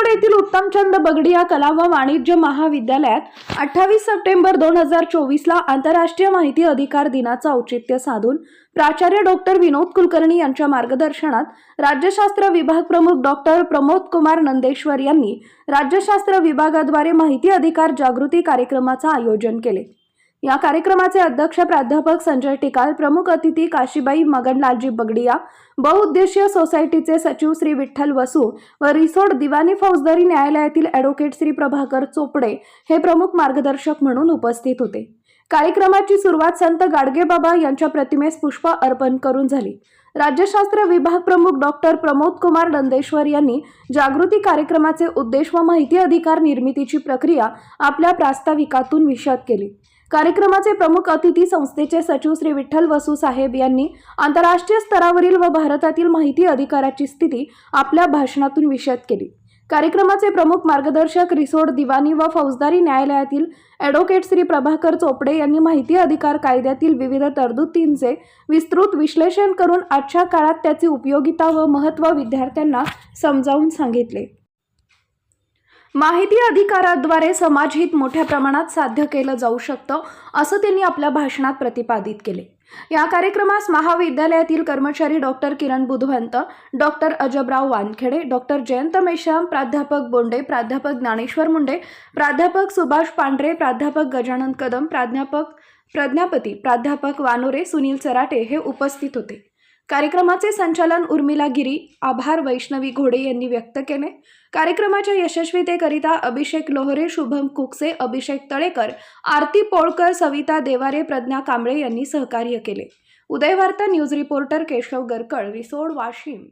रिसोड येथील उत्तमचंद बगडिया कला व वाणिज्य महाविद्यालयात अठ्ठावीस सप्टेंबर दोन हजार चोवीसला आंतरराष्ट्रीय माहिती अधिकार दिनाचं औचित्य साधून प्राचार्य डॉक्टर विनोद कुलकर्णी यांच्या मार्गदर्शनात राज्यशास्त्र विभाग प्रमुख डॉक्टर प्रमोद कुमार नंदेश्वर यांनी राज्यशास्त्र विभागाद्वारे माहिती अधिकार जागृती कार्यक्रमाचं आयोजन केले. या कार्यक्रमाचे अध्यक्ष प्राध्यापक संजय टिकाल प्रमुख अतिथी काशीबाई मगनलालजी बगडिया बहुउद्देशीय सोसायटीचे सचिव श्री विठ्ठल वसू व रिसोड दिवाणी फौजदारी न्यायालयातील ॲडव्होकेट श्री प्रभाकर चोपडे हे प्रमुख मार्गदर्शक म्हणून उपस्थित होते. कार्यक्रमाची सुरुवात संत गाडगेबाबा यांच्या प्रतिमेस पुष्प अर्पण करून झाली. राज्यशास्त्र विभाग प्रमुख डॉक्टर प्रमोद कुमार नंदेश्वर यांनी जागृती कार्यक्रमाचे उद्देश व माहिती अधिकार निर्मितीची प्रक्रिया आपल्या प्रास्ताविकातून विशद केली. कार्यक्रमाचे प्रमुख अतिथी संस्थेचे सचिव श्री विठ्ठल वसू साहेब यांनी आंतरराष्ट्रीय स्तरावरील व भारतातील माहिती अधिकाराची स्थिती आपल्या भाषणातून विषद केली. कार्यक्रमाचे प्रमुख मार्गदर्शक रिसोड दिवाणी व फौजदारी न्यायालयातील ॲडव्होकेट श्री प्रभाकर चोपडे यांनी माहिती अधिकार कायद्यातील विविध तरतुदींचे विस्तृत विश्लेषण करून आजच्या काळात त्याची उपयोगिता व महत्त्व विद्यार्थ्यांना समजावून सांगितले. माहिती अधिकाराद्वारे समाजहित मोठ्या प्रमाणात साध्य केलं जाऊ शकतं असं त्यांनी आपल्या भाषणात प्रतिपादित केले. या कार्यक्रमास महाविद्यालयातील कर्मचारी doctor Kiran Budhwant doctor Ajabrao Wankhede doctor Jayant Meshram प्राध्यापक बोंडे प्राध्यापक ज्ञानेश्वर मुंडे प्राध्यापक सुभाष पांढरे प्राध्यापक गजानन कदम प्राध्यापक प्रज्ञापती प्राध्यापक वानोरे सुनील चराटे हे उपस्थित होते. कार्यक्रमाचे संचालन उर्मिला गिरी आभार वैष्णवी घोडे यांनी व्यक्त केले. कार्यक्रमाच्या यशस्वीतेकरिता अभिषेक लोहरे शुभम कुकसे अभिषेक तळेकर आरती पोळकर सविता देवारे प्रज्ञा कांबळे यांनी सहकार्य केले. Udayvarta news reporter Keshav Garkal Risod Washim.